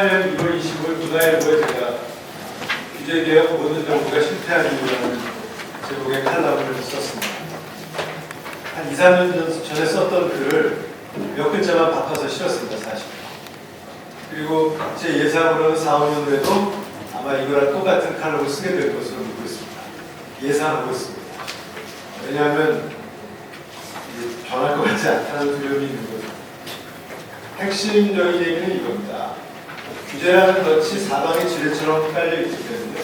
2018년 1월 25일 문화일보에 제가 규제개혁 모든 정부가 실패하는 이유라는 제목의 칼럼을 썼습니다. 한 2, 3년 전- 전에 썼던 글을 몇 글자만 바꿔서 실었습니다, 사실. 그리고 제 예상으로는 4, 5년 후에도 아마 이거랑 똑같은 칼럼을 쓰게 될 것으로 믿고 있습니다. 예상하고 있습니다. 왜냐하면 변할 것 같지 않다는 두려움이 있는 거죠. 핵심적인 얘기는 이겁니다. 규제라는 것이 사방에 지뢰처럼 깔려 있기 때문에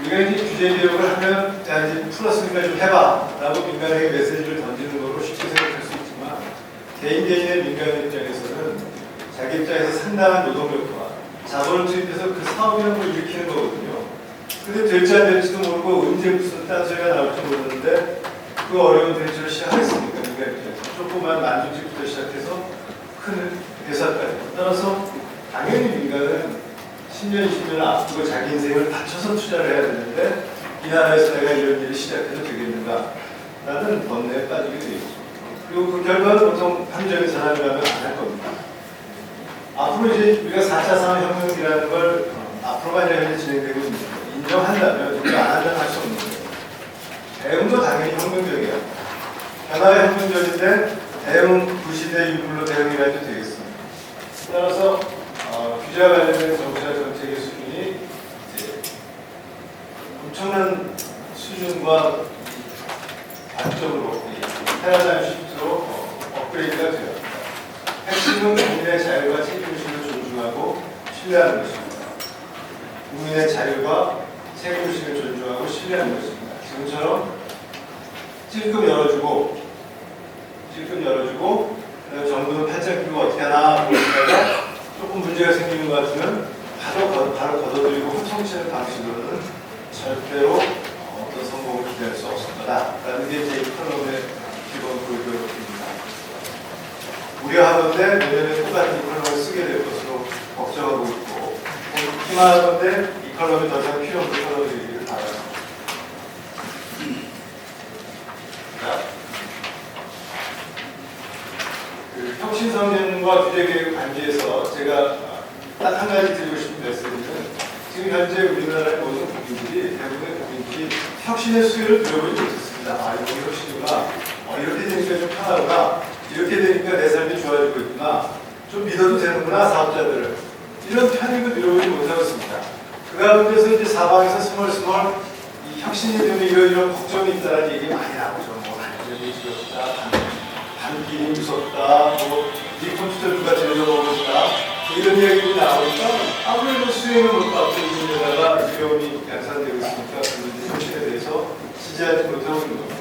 우리가 이제 규제 개혁을 하면 자 이제 풀었으니까 좀 해봐 라고 민간에게 메시지를 던지는 거로 쉽게 생각할 수 있지만 개인 개인의 민간 입장에서는 자기 입장에서 상당한 노동력과 자본을 투입해서 그 사업이라는 걸 일으키는 거거든요. 근데 될지 안 될지도 모르고 언제 무슨 딴소리가 나올지 모르는데 그 어려운 대처를? 민간 입장에서 조그만 만두집부터 시작해서 큰 회사까지 따라서 당연히 민간은 10년, 20년 앞두고 자기 인생을 바쳐서 투자를 해야 되는데 이 나라에서 내가 이런 일을 시작해도 되겠는가 라는 번뇌에 빠지게 되어 있죠. 그리고 그 결과는 보통 합리적인 사람이라면 안 할 겁니다. 앞으로 이제 우리가 4차 산업혁명이라는 걸 어, 앞으로만 이렇게 진행되고 인정한다면 우리가 안 한다면 할 수 없는 거예요. 대응도 당연히 혁명적이야. 변화의 혁명적인데 대응 구시대 유불로 대응이라도 되겠습니다. 따라서 어, 규제와 관련된 정치와 정책의 수준이 이제 엄청난 수준과 패러다임 시프트로 어, 업그레이드가 되어 핵심은 국민의 자유와 책임의식을 존중하고 신뢰하는 것입니다. 국민의 자유와 책임의식을 존중하고 신뢰하는 것입니다. 지금처럼 찔끔 열어주고 찔끔 열어주고 정부는 팔짱 끼고 어떻게 하나 보다가 조금 문제가 생기는 것 같으면 바로, 걷- 바로 걷어들이고 훔쳐치는 방식으로는 절대로 어, 어떤 성공을 기대할 수 없을 거다 라는 게 제 이코노미의 기본 골교입니다. 우려하건대 내년에 똑같은 이코노미를 쓰게 될 것으로 걱정하고 있고 희망하건대 이코노미 더 이상 필요 없는 이코노미를 바랍니다. 자, 그 혁신성장과 규제개혁 관계에서 제가 딱 한 가지 드리고 싶은 메시지는 지금 현재 우리나라의 모든 국민들이 대부분의 국민들이 혁신의 수요를 들어보지 못했습니다. 아, 이거 혁신이구나. 어, 이렇게 되니까 좀 편하구나. 이렇게 되니까 내 삶이 좋아지고 있구나. 좀 믿어도 되는구나, 사업자들을. 이런 편익을 들어보지 못하고 있습니다. 그 가운데서 이제 사방에서 스멀스멀 이 혁신이 되면 이런 이런 걱정이 있다는 얘기 많이 나오죠. 뭐, 안전이 두렵다, 단기이 무섭다, 뭐, 이 컴퓨터 누가 제조하고 있다. 이런 이야기들이 나오니까 아무래도 수행을 못 받고 있는 데다가 두려움이 양산되고 있으니까 그런 혁신에 대해서 지지하지 못하고 있는 겁니다.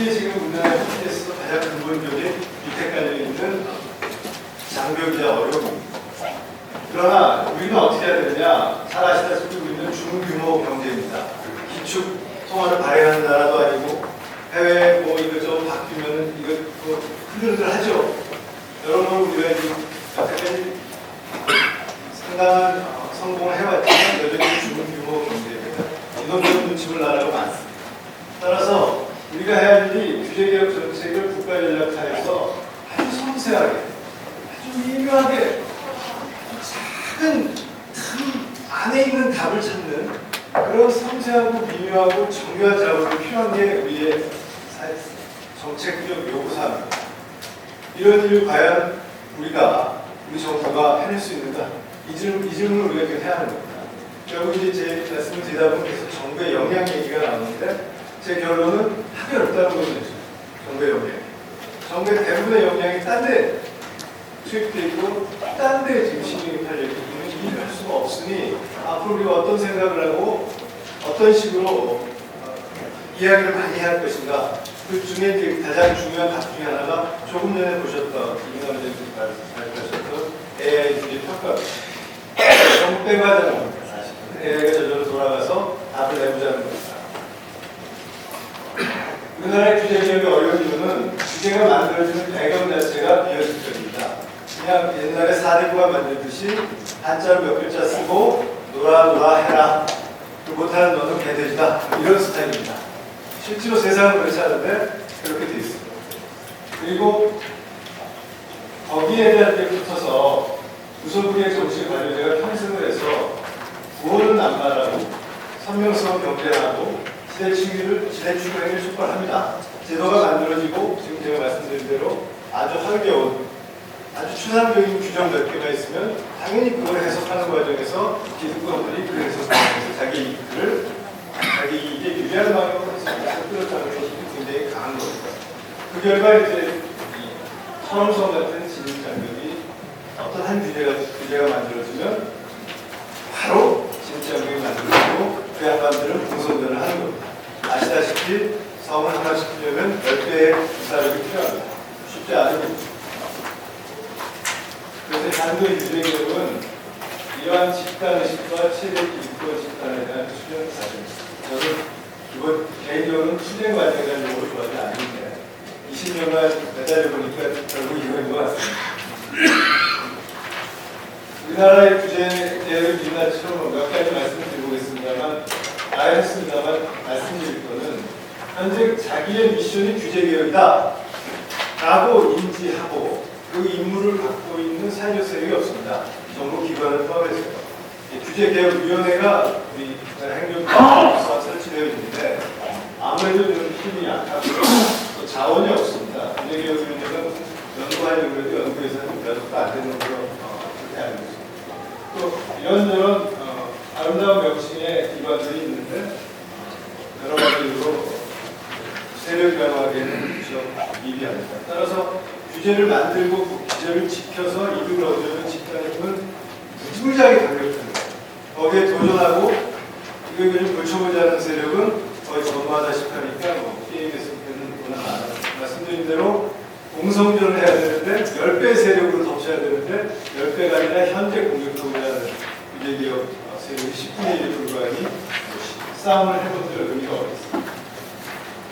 이게 지금 우리나라의 혁신에서 가장 근본적인 밑에 깔려있는 장벽이자 어려움입니다. 그러나 우리는 어떻게 해야 되느냐? 잘 아시다시피 우리는 중규모 경제입니다. 기축 통화를 발행하는 나라도 아니고 해외 뭐 이거 좀 바뀌면은 이거 뭐 흔들흔들 하죠. 여러분 우리가 지금 상당한 어, 성공을 해왔지만 여전히 중규모 경제입니다. 이놈저놈 눈치볼 나라가 많습니다. 따라서 우리가 해야 할 일이 규제개혁 정책을 국가전략화해서 아주 섬세하게 아주 미묘하게 작은 틈 안에 있는 답을 찾는 그런 섬세하고 미묘하고 정교한 작업이 필요한 게 우리의 사- 정책적 요구사항입니다. 이런 일을 과연 우리가 우리 정부가 해낼 수 있는가? 이 질문, 이 질문을 우리가 해야 하는 겁니다. 결국 이제 제 말씀을 드리다 보면 계속 정부의 영향 얘기가 나오는데 제 결론은 하기 어렵다는 거죠. 정부의 영향. 정부의 대부분의 영향이 딴데 투입돼 있고 딴 데 지금 신경이 팔려 있기 때문에 일을 할 수가 없으니 앞으로 우리가 어떤 생각을 하고 어떤 식으로 어, 이야기를 많이 해야 할 것인가 그 중에 가장 중요한 각 중에 하나가 조금 전에 보셨던 발표하셨던 AI 주의 평가 너무 빼가자는 겁니다 사실은 AI가 저절로 돌아가서 답을 내보자는 겁니다 우리나라의 규제 개혁이 어려운 이유는 규제가 만들어지는 배경 자체가 비현실적입니다. 그냥 옛날에 사대부가 만들듯이 한자로 몇 글자 쓰고 놀아 놀아 해라. 그 못하는 너는 개돼지다. 이런 스타일입니다. 실제로 세상은 그렇지 않은데 그렇게 돼 있습니다. 그리고 거기에 대한 데 붙어서 우선국의 정치를 가지고 제가 편승을 해서 구호는 안 말하고 선명성 경계하고 시대 추기를 시대 추구행을 촉발합니다. 제도가 만들어지고 지금 제가 말씀드린 대로 아주 활겨운 아주 추상적인 규정 몇 개가 있으면 당연히 그걸 해석하는 과정에서 기득권들이 그 해석하면서 자기 이익을 자기 이익에 유리한 방향으로 해석해서 끌어가는 것이 굉장히 강한 겁니다. 그 결과 이제 이 선험성 같은 진입 장벽이 어떤 한 규제가, 규제가 만들어지면 바로 진입장벽이 만들어지고 그 양반들은 공선전을 하는 겁니다. 아시다시피 성을 하나 시키려면 10배의 부사력이 필요합니다. 쉽지 않은. 그래서 유죄 개혁은 이러한 집단의식과 최대 기득권 집단에 대한 수련 과정입니다. 저는 기본 개인적으로는 수련 과정에 대한 용어를 좋아하지 않는데 20년간 매달려 보니까 결국 이거인 것 같습니다. 우리나라의 규제 개혁을 민낯처럼 몇 가지 말씀을 드려보겠습니다만 다 했습니다만 말씀드릴 거는 현재 자기의 미션이 규제 개혁이다 라고 인지하고 그 임무를 갖고 있는 사회적 세력이 없습니다. 정부 기관을 포함해서요. 이 규제개혁위원회가 우리 행정부에서 설치되어 있는데 아무래도 좀 힘이 약하고 또 자원이 없습니다. 규제개혁위원회가 무슨 연구하려고 해도 연구에서는 몇 억도 안 되는 걸로 어, 그렇게 알고 있습니다. 또 이런저런 어, 아름다운 명칭의 기관들이 있는데 어, 여러 가지 이유로 세력 변화하기에는 좀 미비합니다. 따라서 규제를 만들고 그 규제를 지켜서 이득을 얻으려는 집단의 힘은 무지무지하게 강력합니다. 거기에 도전하고 이걸 좀 걸쳐보지 않은 세력은 거의 전무하다시피 하니까 뭐 게임에서 그는 워낙 많아요. 말씀드린 대로 공성전을 해야 되는데 10배 세력으로 덮쳐야 되는데 10배가 아니라 현재 공격하고자 하는 규제기업 어, 세력이 10분의 1에 불과하니 싸움을 해본 들 의미가 없습니다.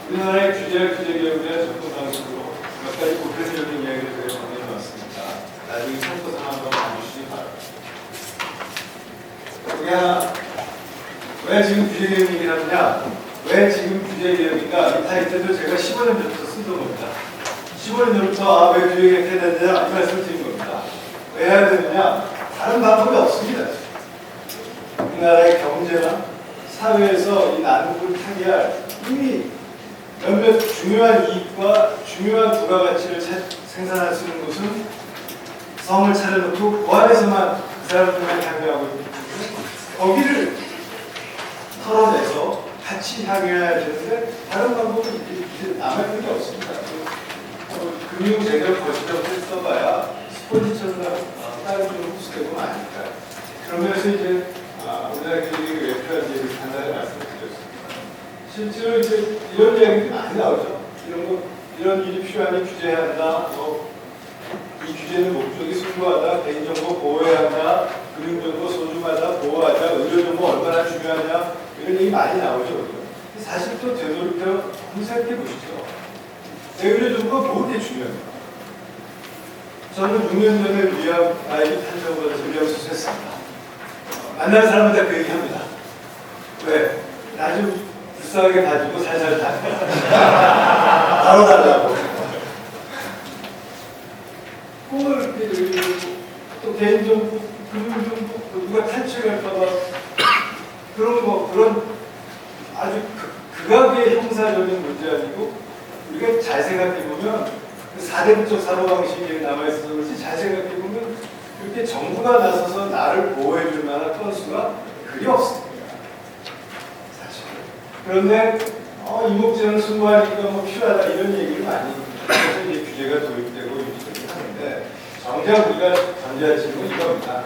우리나라의 규제와 규제개혁에 대한 접근 방식으로 몇 가지 구체적인 이야기를 제가 정리해놨습니다. 나중에 참고서 한번 봐주시기 바랍니다. 그게 하나, 왜 지금 규제개혁 얘기를 하느냐? 왜 지금 규제개혁인가? 이 타이틀도 제가 15년 전부터 쓰던 겁니다. 15년 전부터 아, 왜 규제개혁 해야 되느냐? 이 말씀 드린 겁니다. 왜 해야 되느냐? 다른 방법이 없습니다. 우리나라의 경제나 사회에서 이 난국을 타개할 이미 몇몇 중요한 이익과 중요한 부가가치를 차- 생산할 수 있는 곳은 성을 차려놓고 그 안에서만 그 사람들만 향유하고 있는 거기를 털어내서 같이 향유해야 되는데 다른 방법은 남아있는 게 없습니다. 그, 금융 재정 거시적을 써봐야 스포티처럼 어, 다른 좀 흡수되고 마니까 그러면서 이제 아, 우리나라 교육이 왜 필요한지 간단히 말씀드렸습니다. 실제로 이제 이런 이야기들이 많이 나오죠. 이런 거, 이런 일이 필요하니 규제해야 한다. 뭐, 이 규제는 목적이 순수하다. 개인정보 보호해야 한다. 금융정보 소중하다. 보호하자. 의료정보 얼마나 중요하냐. 이런 얘기 많이 나오죠. 사실 또 되돌이켜 생각해 보시죠. 내 의료정보가 뭐게 중요합니까? 저는 6년 전에 위암 아이 판정받아서 위암 수술했습니다. 어, 만나는 사람마다 그 얘기 합니다. 왜? 나 좀 불쌍하게 가지고 살살 다 바로 달라고 꿈을 이렇게 늘리고 또 개인정보, 금융정보 또 누가 탈취할까봐 그런 거 그런 아주 극- 극악의 형사적인 문제 아니고 우 리가 잘 생각해 보면 그 4대부터 사고방식이 남아있어서 그렇지 잘 생각해 보면 이렇게 정부가 나서서 나를 보호해 줄 만한 건수가 그리 없습니다. 사실. 그런데 어, 이목제는 승부하니까 뭐 필요하다 이런 얘기를 많이 해서 이제 규제가 도입되고 유지되고 하는데 정작 우리가 전제할 질문은 이겁니다.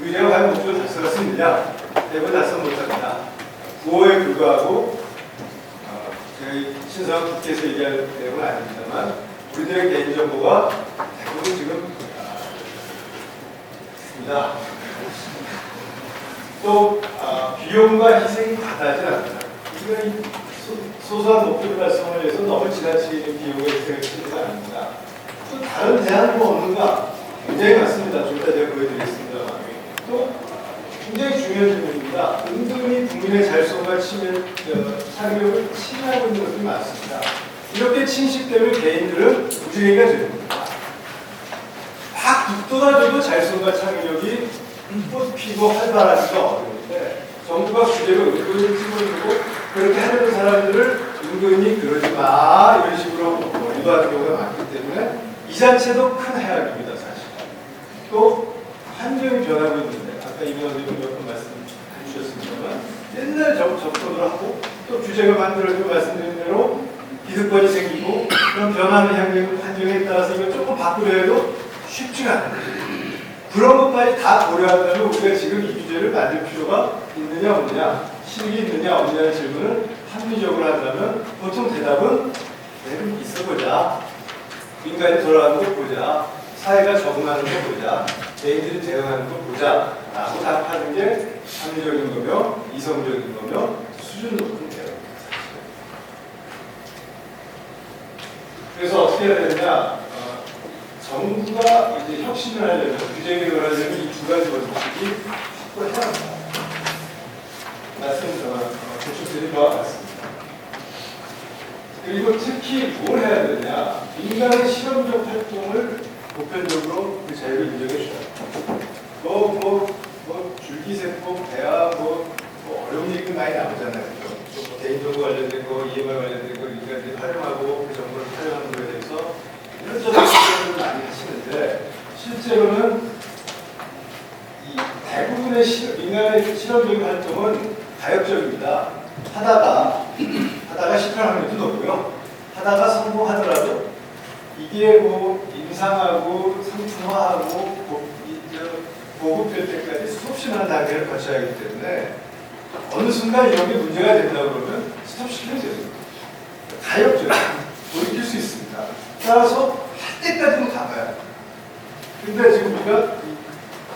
규제가 과연 목적을 달성할 수 있느냐? 대부분 달성 못합니다. 구호에 불과하고 어, 저희 신성 국회에서 얘기할 내용은 아닙니다만 우리들의 개인정보가 대부분 지금 아, 있습니다. 또 아, 비용과 희생이 과다하지 않는다. 우리가 이 소, 소소한 목표를 달성을 위해서 너무 지나치게 비용을 희생을 치는 거 아닙니다. 또 다른 대안이 뭐 없는가? 굉장히 많습니다. 좀 이따 제가 보여드리겠습니다. 또 굉장히 중요한 질문입니다. 은근히 국민의 치매, 어, 사교육을 침해하고 있는 것들이 많습니다. 이렇게 침식되면 개인들은 무지개가 됩니다. 막 쏟아져도 잘손과 창의력이 꽃 피고 활발하기가 어려운데 정부가 규제를 은근히 집어주고 그렇게 하려는 사람들을 은근히 그러지 마 이런 식으로 유도하는 경우가 많기 때문에 이 자체도 큰 해악입니다 사실. 또 환경이 변하고 있는데 아까 이명 선생님 몇번 말씀 해주셨습니다만 옛날 접, 접근을 하고 또 규제가 만들어지고 말씀드린 대로 기득권이 생기고 그런 변하는 환경, 환경에 따라서 이걸 조금 바꾸려 해도 쉽지가 않아요. 그런 것까지 다 고려한다면 우리가 지금 이 규제를 만들 필요가 있느냐 없느냐 실익이 있느냐 없느냐는 질문을 합리적으로 한다면 보통 대답은 내는 있어 보자. 인간이 돌아가는 걸 보자. 사회가 적응하는 걸 보자 개인들이 대응하는 걸 보자 라고 답하는 게 합리적인 거며 이성적인 거며 수준 높은 대응입니다 그래서 어떻게 해야 되느냐? 어, 정부가 이제 혁신을 하려면 규제 개혁을 하려면 이 두 가지 원칙이 확보해야 합니다. 말씀 어, 보충드린 바와 같습니다. 그리고 특히 뭘 해야 되느냐? 인간의 실험적 활동을 보편적으로 그 자유를 인정해 줘야 뭐, 뭐, 뭐, 줄기세포, 배아, 뭐, 뭐 어려운 얘기 많이 나오잖아요. 뭐 개인정보 관련된 거, EMR 관련된 거, 인간들이 활용하고 그 정보를 활용하는 거에 대해서 이런저런 실험을 많이 하시는데 실제로는 이 대부분의 실, 인간의 실험적인 활동은 가역적입니다. 하다가 하다가 실패할 확률도 높고요. 하다가 성공하더라도 이게 뭐 임상하고 상품화하고 저 보급될 때까지 많은 단계를 거쳐야 하기 때문에 어느 순간 게 문제가 된다 그러면 스톱시키면 돼요. 가역적이에요. 돌이킬 수 있습니다. 따라서 할 때까지는 가봐야 돼요. 근데 지금 우리가 이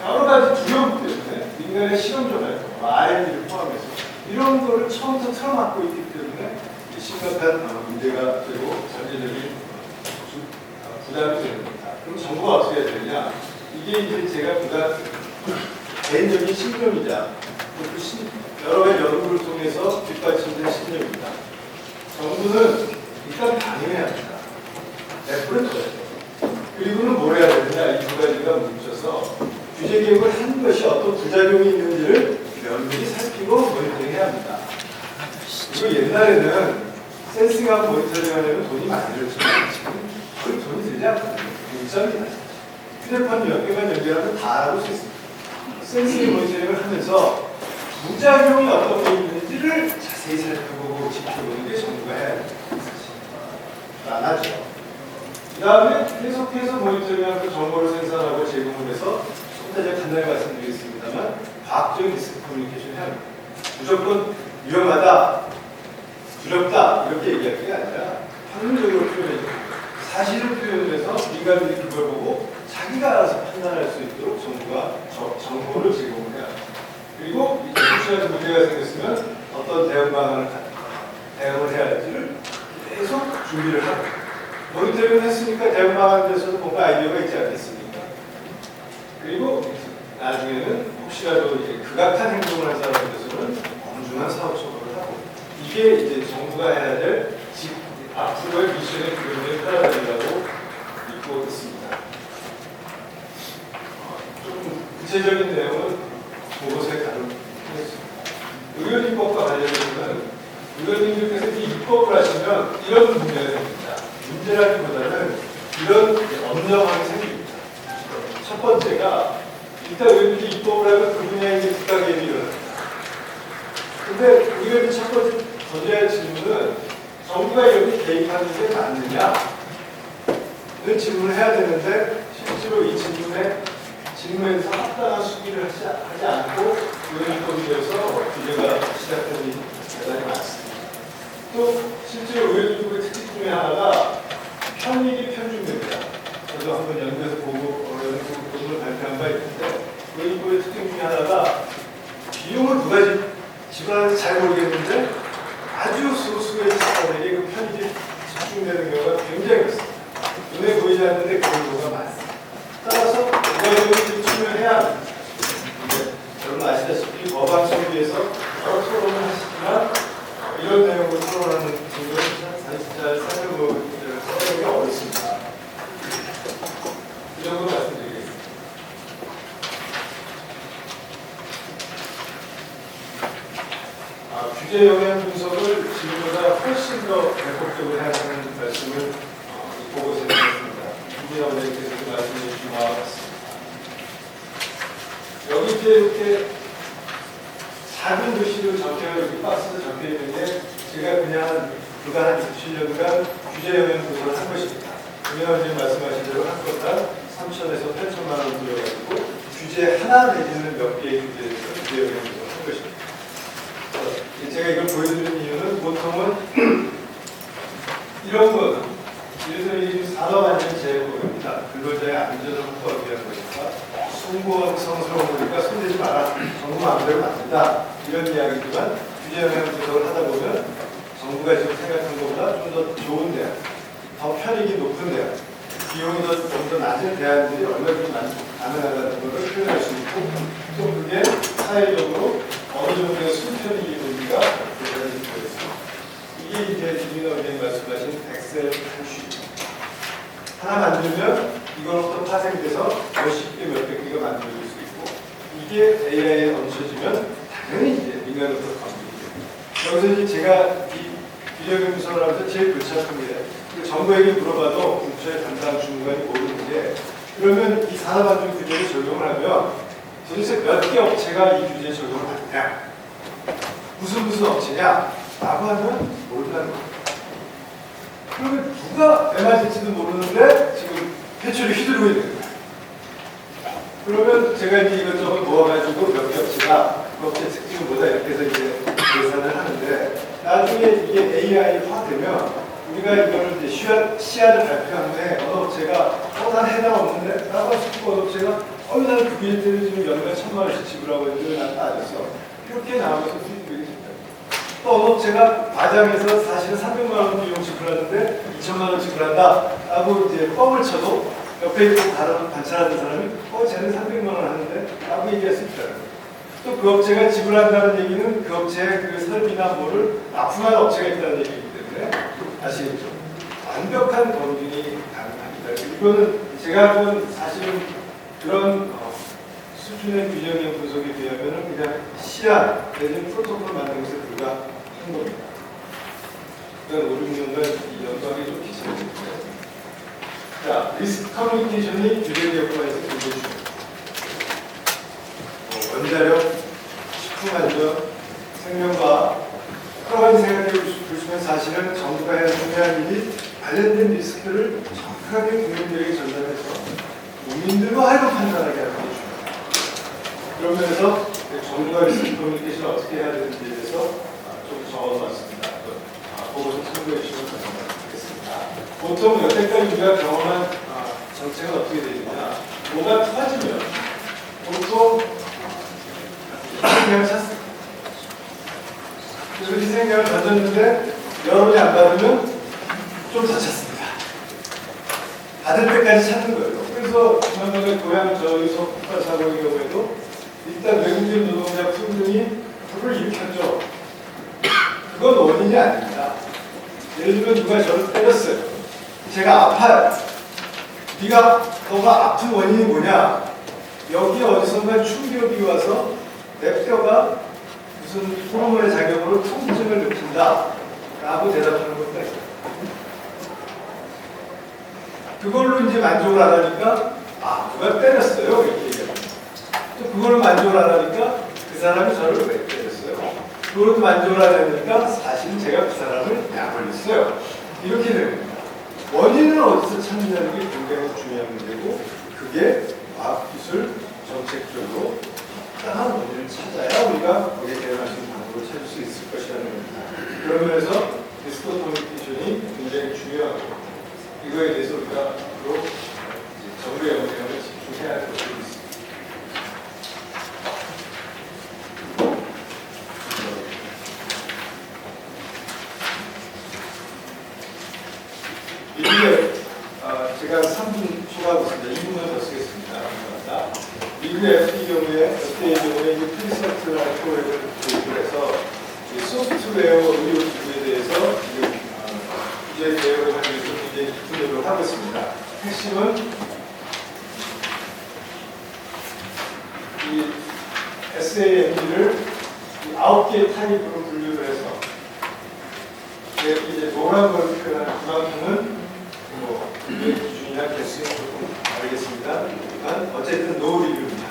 여러 가지 두려움 때문에 인간의 실험적 활동, R&D를 포함해서 이런 거를 처음부터 틀어막고 있기 때문에 심각한 어, 문제가 되고 전제적인 부담이 겁니다. 그럼 정부가 어떻게 해야 되느냐? 이게 이제 제가 부담, 개인적인 신념이자 여러 가지 연구를 통해서 뒷받침된 신념입니다. 정부는 일단 방해해야 합니다. 100% 줘야죠. 그리고는 뭘 해야 되느냐 이 두 가지가 뭉쳐서 규제 개혁을 한 것이 어떤 부작용이 있는지를 면밀히 살피고 모니터링해야 합니다. 그리고 옛날에는 센싱하고 모니터링 하려면 돈이 많이 들었지만 지금 않거든요. 일점이다. 휴대폰 몇 개만 연결하면 다 알아볼 수 있습니다. 센싱 모니터링을 하면서 부작용이 어떤 게 있는지를 자세히 살펴보고 지켜보는 게 됩니다. 사실. 안 하죠. 그 다음에 계속해서 모니터링하고 그 정보를 생산하고 제공을 해서 조금 더 간단히 말씀드리겠습니다만 과학적인 리스크 커뮤니케이션 해야 합니다. 무조건 위험하다, 두렵다 이렇게 얘기할 게 아니라 확률적으로 표현해줘. 사실을 표현해서 민간인들이 그걸 보고 자기가 알아서 판단할 수 있도록 정부가 저- 정보를 제공을 해야 합니다. 그리고 이 혹시라도 문제가 생겼으면 어떤 대응 방안을 가- 대응을 해야 할지를 계속 준비를 하고 모니터링을 했으니까 대응 방안에 대해서도 뭔가 아이디어가 있지 않겠습니까? 그리고 나중에는 혹시라도 이제 극악한 행동을 한 사람에 대해서는 엄중한 사업 처벌을 하고 이게 이제 정부가 해야 될 지- 앞으로의 미션의 그림을 따라다니라고 믿고 있습니다. 어, 조금 구체적인 내용은 보고서에 다루겠습니다. 의료인법과 관련해서는 의원님들께서 이 입법을 하시면 이런 문제가 생깁니다. 문제라기보다는 이런 엄정함이 생깁니다. 첫 번째가 일단 의원님들이 입법을 하면 그 분야에 국가 개입이 일어납니다. 근데 의원님 첫 번째 던져야 할 질문은 정부가 여기 개입하는 게 맞느냐? 는 질문을 해야 되는데 실제로 이 질문에 질문에서 합당한 수기를 하지, 하지 않고 되어서 규제가 시작되는 대단히 많습니다. 또 실제로 의원님의 특징 중에 하나가 편익이 편중됩니다. 저도 한번 연구해서 보고 어, 연구 논문을 발표한 바 있는데 의원님의 특징 중에 하나가 비용을 누가 지- 지불하는지 잘 모르겠는데 아주 소수의 집단에게 그 편집 집중되는 경우가 굉장히 많습니다. 눈에 보이지 않는데 그런 경우가 많습니다. 따라서 이걸 유치을 해야 합니다. 여러분 아시다시피 법안심에 대해서 여러 토론을 하시지만 이런 내용으로 토론하는 분들은 사실 잘 살펴보기를 서기 어렵습니다. 이 정도 말씀드리겠습니다. 아, 규제 영향 이제 이렇게 작은 글씨로 적혀 여기 박스에 적혀 있는 게 제가 그냥 불과 한 27년간 규제 영향 분석을 한 것입니다. 원장님 말씀하신 대로 한 건당 3천에서 8천만 원 들여가지고 규제 하나 내지는 몇 개의 규제에서 규제 영향 분석을 한 것입니다. 어, 제가 이걸 보여드리는 이유는 보통은 이런 거는 예를 들어 이 산업안전 제고입니다. 근로자의 안전을 확보하기 거니까 손대지 마라. 정부 마음대로 만든다. 이런 이야기지만 규제 영향 분석을 하다 보면 정부가 지금 생각한 것보다 좀 더 좋은 대안, 더 편익이 높은 대안, 비용이 좀더 낮은 대안들이 얼마든지 만- 가능하다는 것을 표현할 수 있고 또 그게 사회적으로 어느 정도의 있는지가 대단히 중요했습니다. 이게 이제 김민호 의원님 말씀하신 엑셀 한슈 하나 만들면 이걸로부터 파생돼서 몇십 개, 몇백 개가 만들어질 수 있고 이게 AI에 얹혀지면 당연히 이제 건드리게 됩니다. 여기서 이제 제가 이 비례경 분석을 하면서 제일 골치 아픈 게 정부에게 물어봐도 국토의 담당 주무관이 모르는 게 그러면 이 산업안전 규제를 적용을 하면 도대체 몇 개 업체가 이 규제 적용을 받냐 무슨 무슨 업체냐 라고 하면 모른다는 거예요. 그러면 누가 왜 맞을지도 모르는데 지금 회초리 휘두르고 있는 거예요. 그러면 제가 이제 이것저것 모아가지고 몇개 업체가 그 업체 특징은 뭐다 이렇게 해서 이제 계산을 하는데 나중에 이게 AI화 되면 우리가 이거를 이제 시야, 시야를 후에 어느 업체가 어, 난 해당 없는데 수 있고 어느 업체가 어, 나는 그 때문에 지금 연간 천만 원씩 지불하고 있는데 난 따졌어. 이렇게 나오면서. 또 어느 업체가 과장해서 사실은 300만 원 비용 지불하는데 2천만 원 지불한다 라고 이제 뻥을 쳐도 옆에 있고 다른 관찰하는 사람이 어 쟤는 300만 원 하는데 라고 얘기할 수 있다는 거예요. 또그 업체가 지불한다는 얘기는 그 업체의 그 설비나 뭐를 납품한 업체가 있다는 얘기이기 때문에 아시겠죠? 완벽한 검증이 가능합니다. 이거는 제가 본 사실은 그런 어, 수준의 규정의 분석에 비하면 그냥 시안 내지는 프로토콜 만드는 것에 불과한 겁니다. 그러니까 5, 6년간 이 연구하기 좀 기술입니다. 자, 리스크 커뮤니케이션이 굉장히 중요합니다. 어, 원자력, 식품 안전, 생명과 여러 생각해 보시면 사실은 정부가 해야 중요한 일이 관련된 리스크를 정확하게 국민들에게 전달해서 국민들과 하여 판단하게 하는. 그런 면에서 정부가 리스크 커뮤니케이션을 어떻게 해야 되는지에 대해서 아, 좀 적어봤습니다. 아, 보고서 참고해 주시면 감사하겠습니다. 보통 여태까지 우리가 경험한 아, 정책은 어떻게 되느냐 뭐가 터지면 보통 그냥 찼습니다. 그래서 이 생각을 가졌는데 여론이 안 받으면 좀더 찾습니다. 받을 때까지 찾는 거예요. 그래서 지난번에 고향 저희 석파 사고의 경우에도 일단 외국인 노동자 품등이 불을 일으켰죠. 그건 원인이 아닙니다. 예를 들면 누가 저를 때렸어요. 제가 아파요. 네가 너가 아픈 원인이 뭐냐? 여기 어디선가 충격이 와서 내 뼈가 무슨 호르몬의 작용으로 통증을 느낀다 라고 대답하는 있어요. 그걸로 이제 만족을 안 하니까 아 누가 때렸어요 이렇게 그걸로 만족을 안 하니까 그 사람이 저를 왜 때렸어요? 그걸로 만족을 안 하니까 사실 제가 그 사람을 약을 했어요. 이렇게 됩니다. 원인을 어디서 찾느냐는 게 굉장히 중요한 문제고 그게 과학기술 정책적으로 적당한 원인을 찾아야 우리가 거기에 대응할 수 있는 방법을 찾을 수 있을 것이라는 겁니다. 그런 면에서 리스크 커뮤니케이션이 굉장히 중요하고 이거에 대해서 우리가 앞으로 이제 정부의 영향을 집중해야 할 것이 있습니다. 미국의 아, 제가 3분 초과하고 있습니다. 2분을 더 쓰겠습니다. 감사합니다. 미국의 FDA 경우에 FDA 경우에 이 프리서트라는 프로그램을 도입을 해서 이 소프트웨어 의료 기구에 대해서 지금 아, 규제 대응을 하기 위해서 굉장히 깊은 노력을 하고 있습니다. 핵심은 이 SAMD를 아웃 아홉 개의 타입으로 분류를 해서 네, 이제 노란 걸 표현하는 그만큼은 뭐 기준이나 개수는 조금 다르겠습니다. 어쨌든 노리뷰입니다.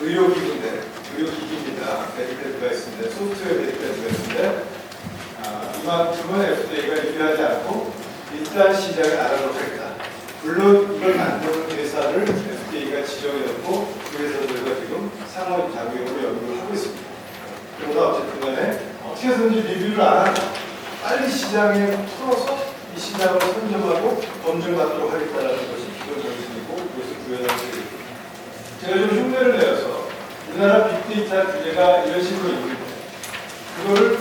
의료기구인데 의료기기입니다. 메디컬 디바이스인데 소프트웨어 메디컬 디바이스인데 아, 이만큼은 FDA가 유리하지 않고 일단 시장을 알아보고 했다. 물론 이걸 만드는 회사를 FDA가 지정해놓고 그 회사들과 지금 상호작용으로 연구를 하고 있습니다. 그러나 어쨌든 간에 어떻게 해서든지 리뷰를 안 하고 빨리 시장에 풀어서 이 시장을 선점하고 검증받도록 하겠다는 것이 기본 정신이고 그것을 구현하는 것입니다. 제가 좀 흉내를 내어서 우리나라 빅데이터 규제가 이런 식으로 있는데 그거를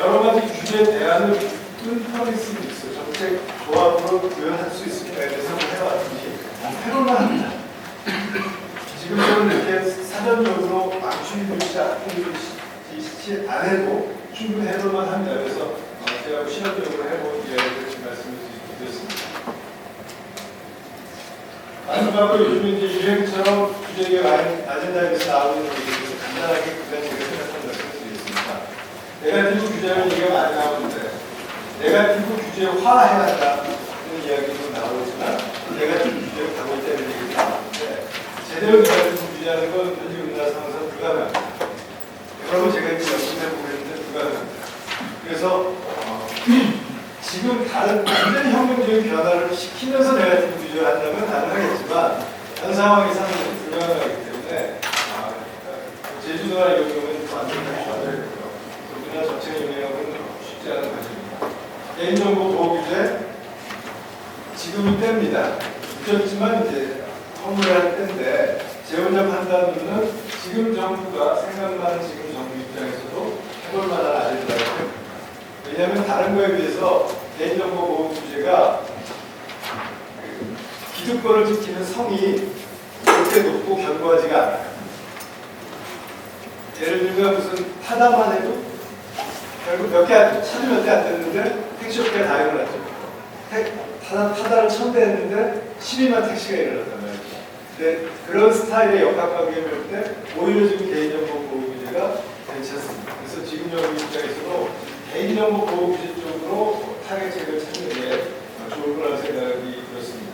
여러 가지 규제 대안을 끈끈하게 쓰고 있어요. 정책 조합으로 구현할 수 있으니까에 대해서 해봤더니 해볼만 합니다. 사전적으로 맞춤 시안 해도 충분히 해볼만 합니다. 그래서 어, 제가 뭐 시험적으로 해본 이야기를 드렸습니다. 마지막으로 요즘 이제 유행처럼 규제가 아젠다에서 나오는 얘기를 간단하게 그냥 제가 생각한 말씀을 드리겠습니다. 네가티브 규제라는 얘기가 많이 나오는데 네가티브 규제화해야 한다는 이야기도 나오지만 네가티브 규제를 가고 있다는 얘기도 나오는데 제대로 네가티브 규제하는 건 우리나라 상황에서 불가능합니다. 여러분 제가 이제 해보고 있는데 불가능합니다. 그래서 어, 지금 다른 완전히 혁명적인 변화를 시키면서 네가티브 규제를 한다면 가능하겠지만 현 상황에서는 불가능하기 때문에 아, 이런 경우는 완전히 변화되고요. 우리나라 전체의 영향은 쉽지 않은 과정입니다. 개인정보 보호 규제 지금은 때입니다. 늦었지만 이제 허물할 때인데 제 혼자 판단으로는 지금 정부가 생각나는 지금 정부 입장에서도 해볼 만한 아젠다라고 생각합니다. 왜냐하면 다른 거에 비해서 개인정보 보호 규제가 그 기득권을 지키는 성이 그렇게 높고 견고하지가 않아요. 예를 들면 무슨 타다만 해도 결국 몇 개, 차도 몇 개 안 됐는데 택시 업계가 다 일어났죠. 택, 타다, 타다를 천대 했는데 12만 택시가 일어났단 근데 그런 스타일의 역학관계를 볼때 오히려 지금 개인정보 보호 규제가 괜찮습니다. 그래서 지금 정부 입장에서도 개인정보 보호 규제 쪽으로 타겟책을 찾는 게 좋을 거라는 생각이 들었습니다.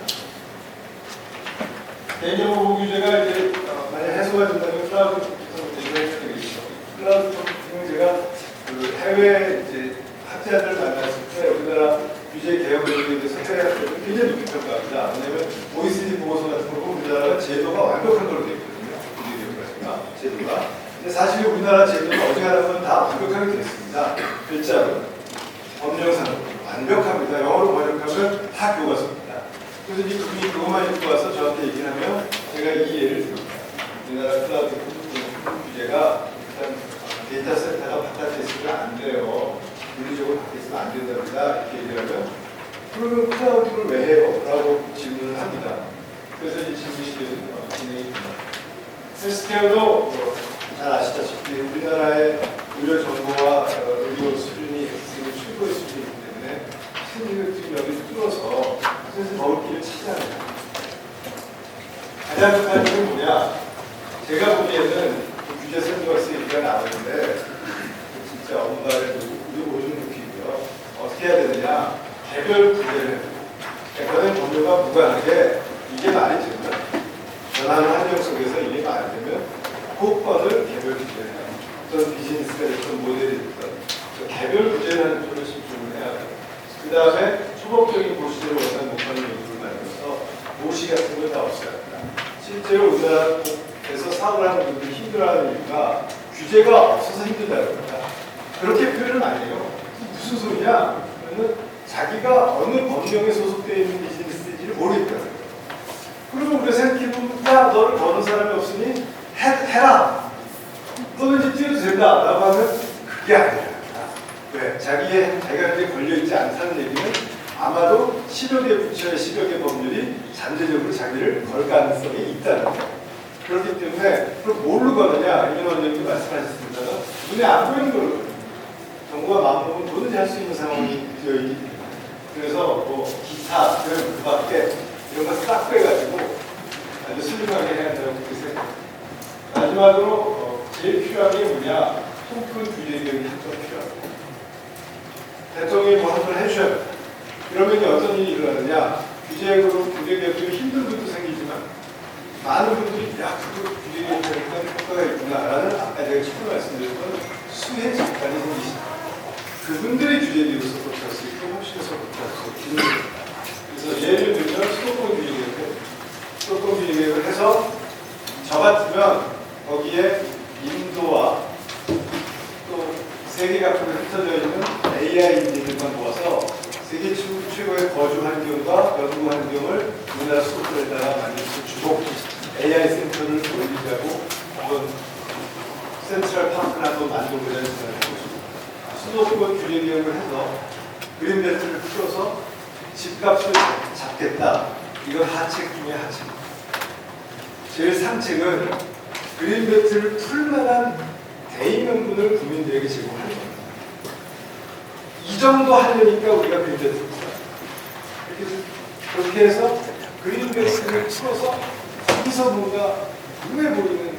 개인정보 보호 규제가 이제 어, 만약 해소가 된다면 클라우드 쪽에서 얘기를 해야 되겠죠. 클라우드 쪽 같은 제가 그 해외 이제 학자들 만났을 때 우리나라 규제 개혁을 위해서 해외 학자들 굉장히 높게 평가합니다. 왜냐하면 OECD 보고서 같은 거 보면 우리나라가 제도가 완벽한 걸로 되어 있거든요. 규제 개혁까지가 제도가. 근데 사실 우리나라 제도가 어지간하면 다 완벽하게 되어 있습니다. 글자로 법령상 완벽합니다. 영어로 번역하면 다 교과서입니다. 그래서 이제 그분이 그것만 읽고 와서 저한테 얘기를 하면 제가 이 예를 듭니다. 우리나라 클라우드 규제가 일단 데이터 센터가 바깥에 있으면 안 돼요. 밖에 있으면 안 된답니다. 이렇게 얘기를 하면 그러면 클라우드를 왜 해요? 라고 질문을 합니다. 그래서 이제 질문 시대는 진행이 됩니다. 헬스케어도 뭐 잘 아시다시피 우리나라의 의료 정보와 어, 의료 수준이 지금 최고의 수준이기 때문에 신입을 지금 여기 뚫어서 그래서 먹을 길을 찾아야 합니다. 가장 급한 게 뭐냐? 제가 보기에는 그 규제 샌드박스 얘기가 나오는데 진짜 놓기고요. 해야 되느냐? 개별 규제를 개별의 법률과 무관하게 이게 말이 되면 변하는 환경 속에서 이게 말이 되면 고건을 개별 규제해요. 어떤 비즈니스가 됐든 모델이 됐든 그 개별 규제라는 쪽을 집중을 해야 돼요. 그 다음에 초법적인 고시제를 원하는 못하는 요소를 만들어서 모시 같은 걸 다 없애야 합니다. 실제로 우리나라에서 사업을 하는 분들이 힘들어하는 이유가 규제가 없어서 힘들다는 겁니다. 그렇게 표현을 많이 해요. 무슨 소리냐? 그러면 자기가 어느 법령에 소속되어 있는 비즈니스인지를 모르겠다는 거예요. 그러면 우리가 생각해보면 야 너를 거는 사람이 없으니 해, 해라. 너는 이제 뛰어도 된다. 라고 하면 그게 아니야. 왜? 자기의, 자기가 이제 걸려있지 않다는 얘기는 아마도 10여 개 부처의 10여 개 법률이 잠재적으로 자기를 걸 가능성이 있다는 거예요. 그렇기 때문에 그럼 뭘로 거느냐? 이런 원장님도 말씀하셨습니다만 눈에 안 보이는 걸로 거예요. 정부가 마음먹으면 뭐든지 할 수 있는 상황이 되어 있기 때문에 그래서 뭐 기타, 그런 그 밖에 이런 거 싹 빼가지고 아주 슬림하게 해야 한다고 그렇게 생각합니다. 마지막으로 어, 제일 필요한 게 뭐냐? 통큰 개혁이 한번 필요하고 대통령이 뭐 한번 해주셔야 돼요. 그러면 어떤 일이 일어나느냐 규제로 규제 개혁이 힘든 분도 생기지만 많은 분들이 야 그거 규제 개혁하니까 효과가 있구나라는 아까 제가 처음 말씀드렸던 수혜 작가이 생기시다. 그분들의 규제 개혁을 서포트할 수 있고 훨씬 서포트할 수 있는 그래서 예를 들면 수도권 규제 개혁 수도권 규제 개혁을 해서 저 같으면 거기에 인도와 또 세계 각국에 흩어져 있는 AI 인재들만 모아서 세계 최- 최고의 거주 환경과 연구 환경을 우리나라 수도권에다가 만들어서 주고 AI 센터를 올리자고 한번 센트럴 한번 만들고자 생각하고 있습니다. 수도권 규제 개혁을 해서 그린벨트를 풀어서 집값을 잡겠다. 이건 하책 중에 하책. 제일 상책은 그린 벨트를 풀 만한 대의명분을 국민들에게 제공하는 겁니다. 이 정도 하려니까 우리가 그린 벨트를 풀어요. 이렇게 해서- 그렇게 해서 그린 벨트를 풀어서 거기서 뭔가 눈에 보이는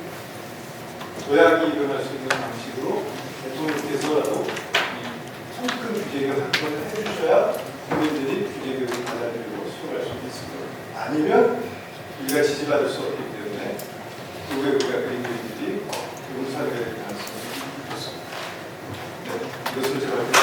도약이 일어날 수 있는 방식으로 대통령께서라도 이 통큰 한 번을 해주셔야 국민들이 규제개혁을 받아들이고 수용할 수 거예요. 아니면 우리가 지지받을 수 없기 그게 우리가 그린 그림들이 용사들에 대한 생각이 있습니다. 네, 이것을 제가